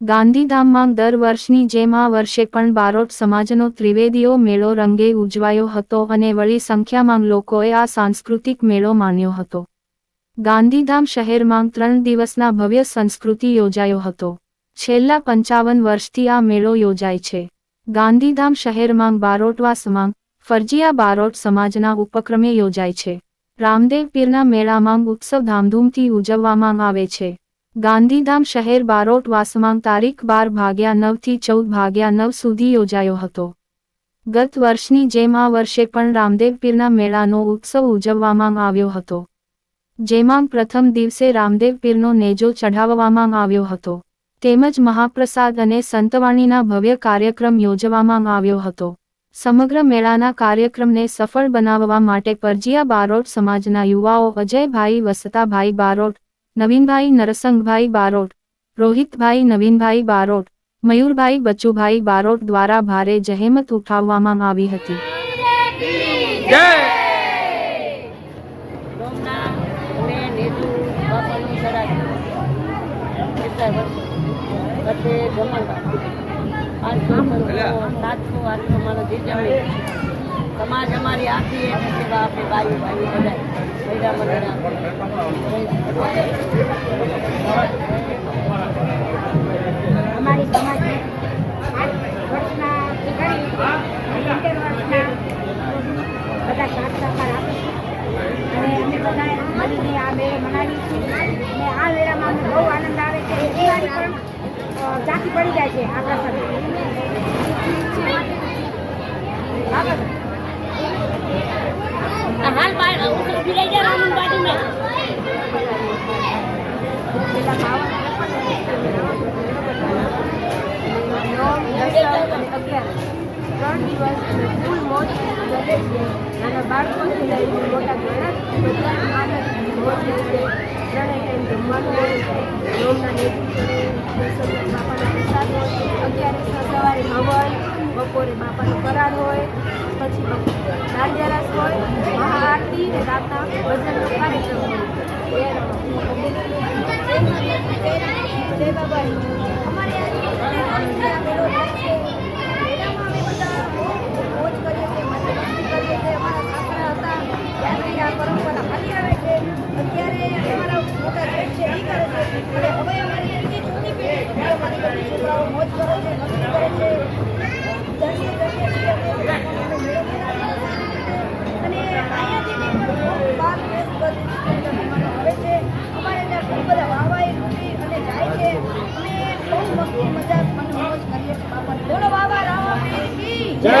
ગાંધીધામમાં દર વર્ષની જેમ આ વર્ષે પણ બારોટ સમાજનો ત્રિવેદીઓ મેળો રંગે ઉજવાયો હતો અને વળી સંખ્યામાં લોકોએ આ સાંસ્કૃતિક મેળો માણ્યો હતો. ગાંધીધામ શહેરમાં ત્રણ દિવસના ભવ્ય સંસ્કૃતિ યોજાયો હતો. છેલ્લા પંચાવન વર્ષથી આ મેળો યોજાય છે. ગાંધીધામ શહેરમાં બારોટવાસમાં ફરજિયા બારોટ સમાજના ઉપક્રમે યોજાય છે. રામદેવ પીરના મેળામાં ઉત્સવ ધામધૂમથી ઉજવવામાં આવે છે. ગાંધીધામ શહેર બારોટ વાસમાં તારીખ બાર ભાગ્યા નવથી ચૌદ ભાગ્યા નવ સુધી યોજાયો હતો. ગત વર્ષની જેમ આ વર્ષે પણ રામદેવ પીરના મેળાનો ઉત્સવ ઉજવવામાં આવ્યો હતો. જેમાં પ્રથમ દિવસે રામદેવ પીરનો નેજો ચઢાવવામાં આવ્યો હતો. તેમજ મહાપ્રસાદ અને સંતવાણીના ભવ્ય કાર્યક્રમ યોજવામાં આવ્યો હતો. સમગ્ર મેળાના કાર્યક્રમને સફળ બનાવવા માટે પરજીયા બારોટ સમાજના યુવાઓ અજયભાઈ વસતાભાઈ બારોટ નવીનભાઈ નરસંગભાઈ બારોટ રોહિતભાઈ નવીનભાઈ બારોટ મયુરભાઈ બચુભાઈ બારોટ દ્વારા ભારે જહેમત ઉઠાવવામાં આવી હતી. સાતસો આઠસો માણસ જીજવણી સમાજ અમારી આખી એની સેવા આપે ભાઈ ભાઈ બધા. અમારી બધા સાથ સહકાર આપે છે. આ બે મનાવી છીએ. અને આ વેળામાં બહુ આનંદ આવે છે. પણ અ, પડી જાય છે આ પ્રસંગે. હાલ દસ અને અગિયાર ત્રણ દિવસ ફૂલ મોજ કરે બાળકોથી મોટા માણસ બધા આનંદ મોજ લે છે. જમવાનું હોય છે. રોમના નેતૃત્વ બાપાનો પ્રસાદ હોય સવારે હવન બપોરે બાપાનો કરાર હોય, પછી દાંડિયારાસ હોય, મહાઆરતી ને રાતના ભજનનો કાર્યક્રમ હોય. જય બાબા. અમારે જય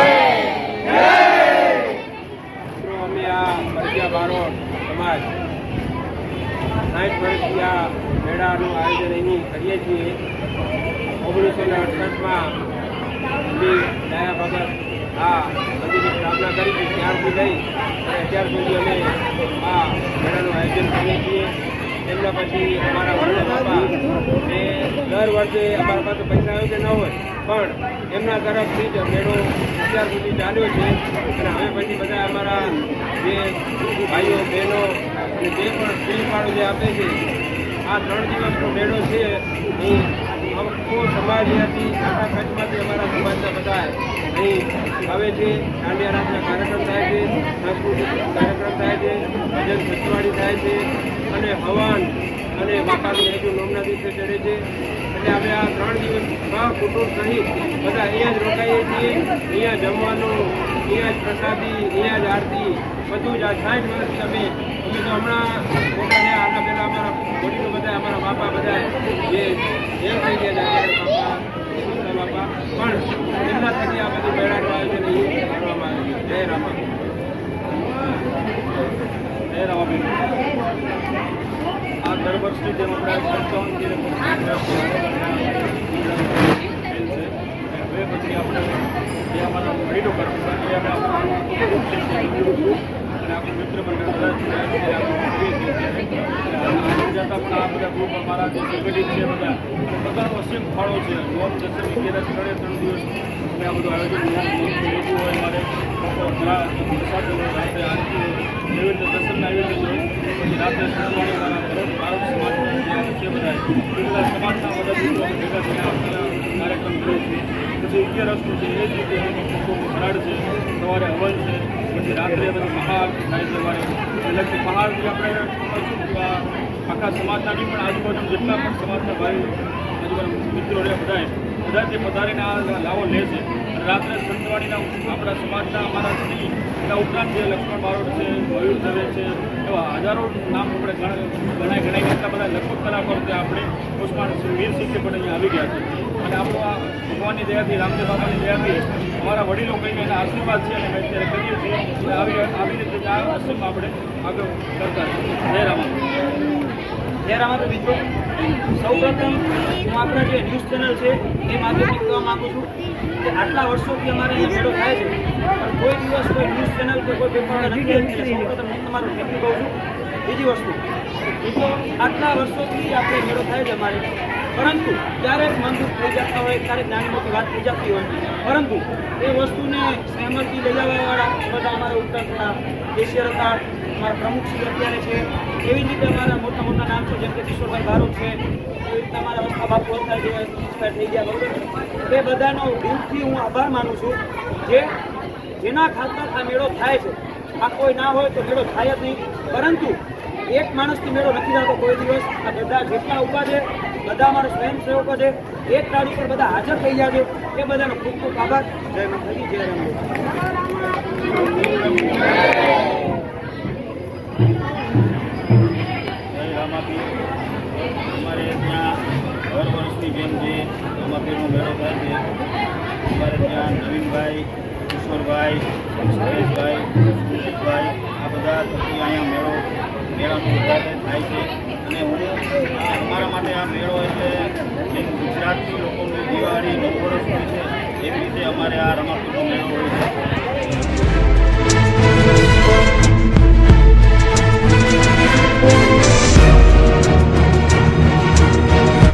અમે આ બારોટ સમાજ સાઠ વર્ષથી આ મેળાનું આયોજન એની કરીએ છીએ. ઓગણીસો ને અડસઠમાં દયા આ મંદિરની સ્થાપના કરી હતી ત્યારથી અને અત્યાર સુધી અમે આ મેળાનું આયોજન કરીએ છીએ એમના પછી અમારા વડલા બાપા દર વર્ષે અમારા પાસે પૈસા હોય કે ન હોય, પણ એમના તરફથી જ મેળો અત્યાર સુધી ચાલ્યો છે. અને હવે પછી બધા અમારા જે ભાઈઓ, બહેનો અને જે પણ ફિલ્મવાળો જે આપે છે, આ ત્રણ દિવસનો મેળો છે. એ આખો હતી આખા કચ્છમાંથી અમારા સમાજના બધા આવે છે. દાંડિયા રાતના કાર્યક્રમ થાય છે. સાંસ્કૃતિક કાર્યક્રમ થાય છે. ભજન સચવાડી થાય છે. અને હવન અને બાપાનું હેજુ નોમના દિવસે ચડે છે. એટલે અમે આ ત્રણ દિવસ કુટુંબ સહિત બધા અહીંયા જ રોકાઈએ છીએ. અહીંયા જમવાનું, અહીંયા જ પ્રસાદી, અહીંયા જ આરતી, બધું જ આ સાઠ વર્ષ અમે અમે તો હમણાં પોતાને આના પહેલાં અમારા વડીલો બધા અમારા બાપા બધા જે થઈ ગયા છે અત્યારે બાપા મોટા બાપા પણ એમના થકી આ બધું મેળાનું આયોજન અહીં કરવામાં આવે છે જય રામા જય રામાબેન આ દર વર્ષની જેમ આપણે પંચાવન હવે પછી આપણે જે અમારા વડીલો કરતા એ અમે અને આપણે મિત્ર મંડળ જતાં પણ આ જે સંગઠિત છે બધા બધાનો અસીમ ફાળો છે નોમ દસમી તેરસ ત્રણે ત્રણ દિવસ અમે આ બધું આયોજન પછી રાત્રે સવારે અમારા ભારત ભારત સમાજના જે છે બધા એ બધા સમાજના બધા મિત્રો ભેગા થઈને આ બધા કાર્યક્રમ કરે છે અગિયારસનું છે. એ જ રીતે લોકોનું છે. સવારે હવન છે, પછી રાત્રે બધું પહાડ થાય અમારે એટલે કે પહાડથી આપણે આખા સમાજના નહીં, પણ આજુબાજુ જેટલા પણ સમાજના ભાઈ આજુબાજુ મિત્રો રહે બધાએ બધા તે પધારીને આ લાવો લે છે. અને રાત્રે સંતવાડીના આપણા સમાજના, અમારા એના ઉપરાંત જે લક્ષ્મણ બારોટ છે, મયુર દવે છે, એવા હજારો નામ આપણે ગણ- ગણાય ગણાય એટલા બધા લખપત કલાકારો ત્યાં આપણે. પુષ્પાણ વીર વીરસિંહ પણ અહીંયા આવી ગયા છે. અને આપણો આ ભગવાનની દયાથી, રામદેવ બાબાની દયાથી અમારા વડીલો કહીને એના આશીર્વાદ છે અને અત્યારે કરીએ છીએ. આવી આવી રીતે આ આશ્રમ આપણે આગળ કરતા. જય રામા જય રામાપીર મિત્રો. સૌપ્રથમ હું આપણા જે ન્યૂઝ ચેનલ છે, એ માધ્યમથી કહેવા માગું છું કે આટલા વર્ષોથી અમારે અહીંયા મેળો થાય છે, પણ કોઈ દિવસ કોઈ ન્યૂઝ ચેનલ કે કોઈ પેપર નથી સૌપ્રથમ હું તમારું થેન્ક કહું છું. બીજી વસ્તુ, મિત્રો, આટલા વર્ષોથી આપણે મેળો થાય છે અમારે. પરંતુ ક્યારેક મનદુખ થઈ જતા હોય ક્યારેક નાની મોટી વાત થઈ જતી હોય. પરંતુ એ વસ્તુને સહેમતી લઈ જવાવાળા બધા અમારા હતા એશિયર હતા અમારા પ્રમુખ શ્રી અત્યારે છે. એવી રીતે અમારા મોટા મોટા નામ છે, જેમ કે કિશોરભાઈ બારોટ છે. એવી રીતે અમારા વસ્તા બાપુ હતા expire થઈ ગયા બરોબર એ બધાનો દિલથી હું આભાર માનું છું જે જેના ખાતર આ મેળો થાય છે. આ કોઈ ના હોય તો મેળો થાય જ નહીં. પરંતુ એક માણસથી મેળો નથી થતો કોઈ દિવસ. આ બધા જેટલા ઊભા છે, બધા અમારા સ્વયંસેવકો છે, એક તારીખ પર બધા હાજર થઈ ગયા છે. એ બધાનો ખૂબ ખૂબ આભાર. જય માતાજી, જય રામ. જેમ જે રામાપીરનો મેળો થાય છે. અમારે ત્યાં નવીનભાઈ, કિશોરભાઈ સુરેશભાઈ સુરેશભાઈ, આ બધા થકી અહીંયા મેળો, મેળાનું ઉદ્ઘાટન થાય છે. અને હું અમારા માટે આ મેળો એટલે જેમ ગુજરાતની લોકોની દિવાળી, નવ વર્ષ હોય છે, એવી રીતે અમારે આ રમાપીર